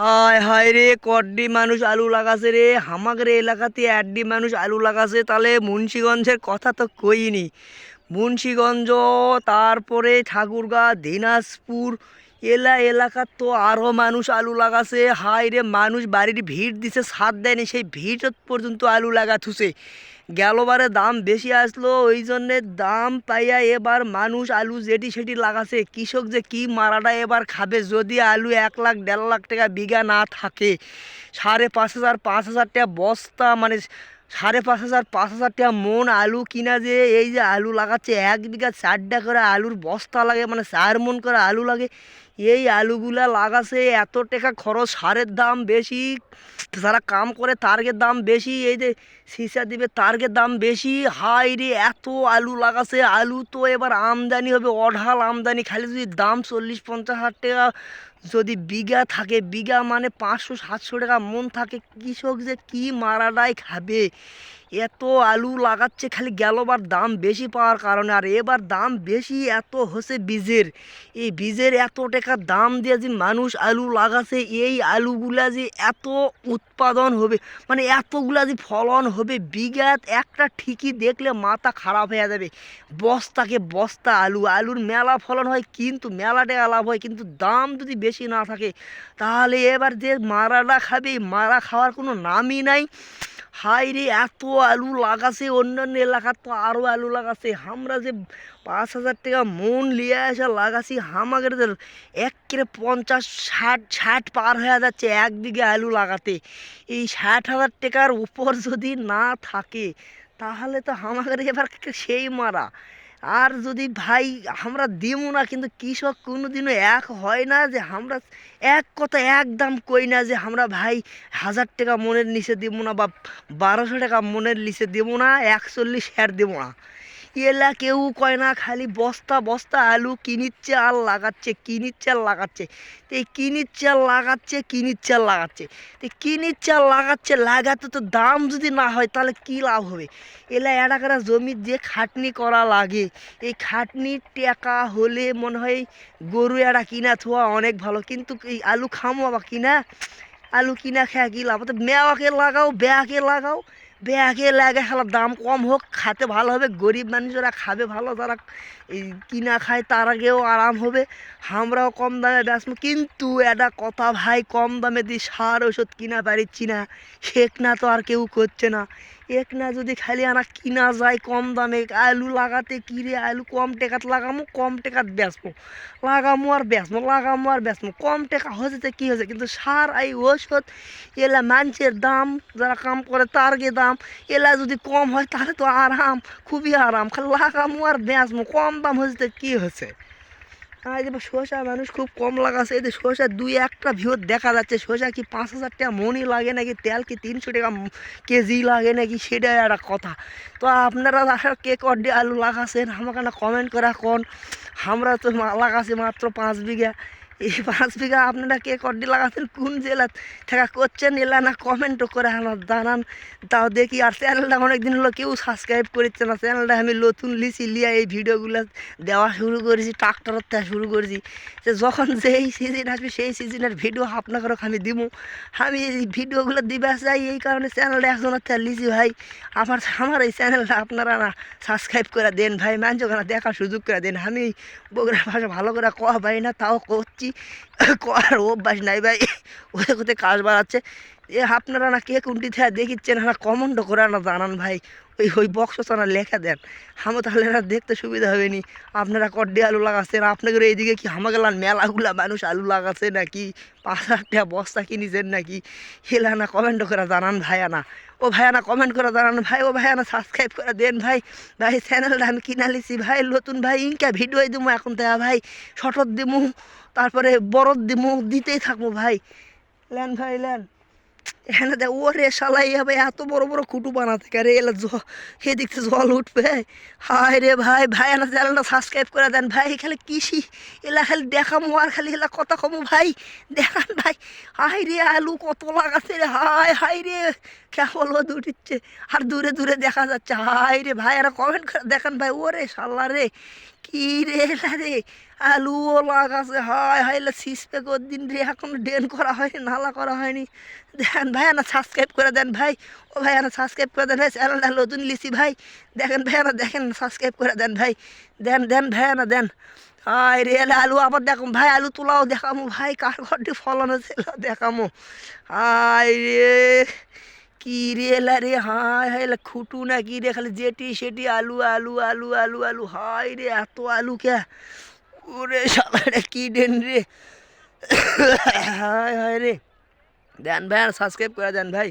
হায় হায় রে, কড্ডি মানুষ আলু লাগাছে রে। হামাগের এলাকাতে অ্যাড্ডি মানুষ আলু লাগাছে, তাহলে মুন্সীগঞ্জের কথা তো কইনি। মুন্সীগঞ্জ, তারপরে ঠাকুরগাঁ, দিনাজপুর, এলা এলাকার তো আরও মানুষ আলু লাগাছে। হায় রে, মানুষ বাড়ির ভিড় দিছে, সাথ দেয়নি, সেই ভিড় পর্যন্ত আলু লাগা গেলবারে দাম বেশি আসলো ওই জন্যে দাম পাইয়া এবার মানুষ আলু যেটি সেটি লাগাছে। কৃষক যে কি মারাটা এবার খাবে, যদি আলু এক লাখ, দেড় লাখ টাকা বিঘা না থাকে, সাড়ে পাঁচ হাজার পাঁচ হাজার টাকা বস্তা মানে সাড়ে পাঁচ হাজার পাঁচ হাজার টাকা মন আলু কিনা যে, এই যে আলু লাগাচ্ছে, এক বিঘা চারটা করে আলুর বস্তা লাগে মানে চার মন করে আলু লাগে। এই আলুগুলা লাগাছে, এত টাকা খরচ, সারের দাম বেশি, যারা কাম করে তারগের দাম বেশি, এই যে সিসা দিবে তারগের দাম বেশি। হাই রে, এত আলু লাগাছে, আলু তো এবার আমদানি হবে, অঢাল আমদানি। খালি যদি দাম চল্লিশ, পঞ্চাশ হাজার টাকা যদি বিঘা থাকে, বিঘা মানে পাঁচশো, সাতশো টাকা, মন থাকে, কৃষক যে কি মারাটাই খাবে? এত আলু লাগাচ্ছে, খালি গেলবার দাম বেশি পাওয়ার কারণে, আর এবার দাম বেশি এত হচ্ছে বীজের। এই বীজের এত টাকা দাম দিয়ে যে মানুষ আলু লাগাছে, এই আলুগুলা যে এত উৎপাদন হবে মানে এতগুলা যে ফলন হবে, বিঘাত একটা ঠিকই দেখলে মাথা খারাপ হয়ে যাবে। বস্তাকে বস্তা আলু, আলুর মেলা ফলন হয়, কিন্তু মেলা টাকা লাভ হয়, কিন্তু দাম যদি বেশি না থাকে। তাহলে এবার যে মারাটা খাবে, মারা খাওয়ার কোনো নামই নাই। হাই রে, এত আলু লাগাছে অন্যান্য এলাকার তো আরও আলু লাগাছে। আমরা যে পাঁচ হাজার টাকা মন লিয়ে আসা লাগাছি হামাগের এক কেরে পঞ্চাশ ষাট ষাট পার হয়ে যাচ্ছে এক বিঘে আলু লাগাতে। এই ষাট হাজার টাকার উপর যদি না থাকে, তাহলে তো আমাদের এবার সেই মারা। আর যদি ভাই আমরা দিমু না, কিন্তু কৃষক কোনোদিনও এক হয় না যে আমরা এক কথা একদম কই না যে আমরা ভাই হাজার টাকা মনের নিচে দেবো না বা বারোশো টাকা মনের নিচে দেবো না, একচল্লিশ হ্যার দেবো না। এলা কেউ কয় না, খালি বস্তা বস্তা, আলু কিনিচ্ছে আর লাগাচ্ছে, কিনিচ্ছে আর লাগাচ্ছে। তো এই কিনিচ্ছে আর লাগাচ্ছে, কিনিচ্ছে আর লাগাচ্ছে। তো কিনিচ্ছে আর লাগাচ্ছে, লাগাতে তো দাম যদি না হয়, তাহলে কী লাভ হবে? এলা এলাকারা জমির যে খাটনি করা লাগে। এই খাটনি টাকা হলে মনে হয় গরু এরা কিনা, থোয়া অনেক ভালো। কিন্তু এই আলু খামো বা কিনা? আলু কিনা খেয়া কী লাভ? তো মেওয়াকে লাগাও, বেয়াকে লাগাও। বেয়াকে লাগে খেলা দাম কম হোক, খাতে ভালো হবে, গরিব মানুষেরা খাবে ভালো তারা কিনা খায় তার আগেও আরাম হবে। আমরাও কম দামে ব্যস্ত কিন্তু এটা কথা ভাই, কম দামে দিয়ে সার ওষুধ কিনা পারিচ্ছি না, শেখ না তো আর কেউ করছে না। এক না যদি খালি আনা কিনা যায় কম দামে, আলু লাগাতে কিরে আলু? কম টেকাত লাগামো, কম টেকাত বেচবো লাগামো আর বেচবো লাগামো আর বেচবো কম টাকা হচ্ছে কী হয়েছে? কিন্তু সার এই ওষুধ এলা মানুষের দাম, যারা কাম করে তার গে দাম। এলা যদি কম হয় তাহলে তো আরাম, খুবই আরাম। খালি লাগামো আর বেচবো কম দাম হচ্ছে কী হচ্ছে আর যে শসা মানুষ খুব কম লাগাছে যে শসা দুই একটা ভিউর দেখা যাচ্ছে। শসা কি পাঁচ হাজার টাকা মনি লাগে নাকি? তেল কি তিনশো টাকা কেজি লাগে নাকি? সেটা একটা কথা। তো আপনারা কে কড্ডে আলু লাগাছেন, আমাকে না কমেন্ট করা কোন আমরা তো লাগাছি মাত্র পাঁচ বিঘা। এই পাঁচ বিঘা আপনারা কে কড্ডি লাগাছেন, কোন জেলা থেকে করছেন এলা না কমেন্টও করে আমার জানান। তাও দেখি, আর চ্যানেলটা অনেক দিন হলো কেউ সাবস্ক্রাইব করছে না। চ্যানেলটা আমি নতুন লিচি লিয়া এই ভিডিওগুলো দেওয়া শুরু করেছি ট্রাক্টর থেকে শুরু করেছি। যে যখন যেই সিজন আসবে, সেই সিজনের ভিডিও আপনাকে আমি দিব আমি এই ভিডিওগুলো দিবে চাই, এই কারণে চ্যানেলটা একজনের থেকে লিছি ভাই। আমার আমার এই চ্যানেলটা আপনারা না সাবস্ক্রাইব করে দেন ভাই। মানুষকে না দেখার সুযোগ করে দেন। আমি বগুড়া ভাষা ভালো করে কওয়া পাই না, তাও করছি। করার অভ্যাস নাই ভাই? ওদের কোথায় কাজ বাড়াচ্ছে। এ আপনারা না কে কোনটি থেকে দেখিচ্ছেন হ্যাঁ কমন্ড করে না জানান ভাই। ওই ওই বক্স না লেখা দেন। আমি তাহলে দেখতে সুবিধা হবে নি আপনারা কড্ডি আলু লাগাচ্ছেন আপনাদের এইদিকে কি আমাকে মেলাগুলা মানুষ আলু লাগাচ্ছে নাকি? পাঁচ হাজার টাকা বস্তা কিনেছেন নাকি? হেলা না কমেন্ট করে জানান ভাইয়া না। ও ভাইয়া না কমেন্ট করে জানান ভাই, ও ভাইয়া না সাবস্ক্রাইব করে দেন ভাই। ভাই চ্যানেলটা আমি কিনা লিছি ভাই, নতুন ভাই, ইনকা ভিডিও দিমু এখন থেকে ভাই। শটত দিমু, তারপরে বরদ দিমু, দিতেই থাকব ভাই। লেন ভাই, লেন। এখানে দেখ ওরে শালাই হবে এত বড় বড় কুটু বানাতে কারে এলা এদিক থেকে জল উঠবে। হায় রে ভাই ভাই না চ্যানেলটা সাবস্ক্রাইব করে দেন ভাই খালি কৃষি, এলা খালি দেখামো, আর খালি এলা কথা কমো ভাই, দেখান ভাই। হায় রে আলু কত লাগাছে রে, হায় হায় রে, কেবল ও দুটিচ্ছে, আর দূরে দূরে দেখা যাচ্ছে, হায় রে ভাই আর কমেন্ট করে দেখেন ভাই, ওরে শাল্লা রে, কী রে এলা রে। আলুও লাগাছে হাই হাই সিসপে দিন রে এখন ডেন করা হয়নি, নালা করা হয়নি। দেখেন ভাই না সাবস্ক্রাইব করে দেন ভাই। ও ভাই না সাবস্ক্রাইব করে দেন ভাই চ্যানেলটা নতুন লিসি ভাই। দেখেন ভাই না দেখেন সাবস্ক্রাইব করে দেন ভাই। দেন দেন ভাই না দেন। হাই রে আলু আবার দেখো ভাই, আলু তোলাও দেখামো ভাই, কার ঘরটি ফলানো ছিল দেখামো। হাই রে, কি রে এলা রে হাই এলা খুটু না কি রে, খালি যেটি সেটি, আলু আলু আলু আলু আলু হাই রে, এত আলু কে? ওরে সবাই কি দেন রে? হাই হাই রে। দেন ভাই সাবস্ক্রাইব করে দেন ভাই।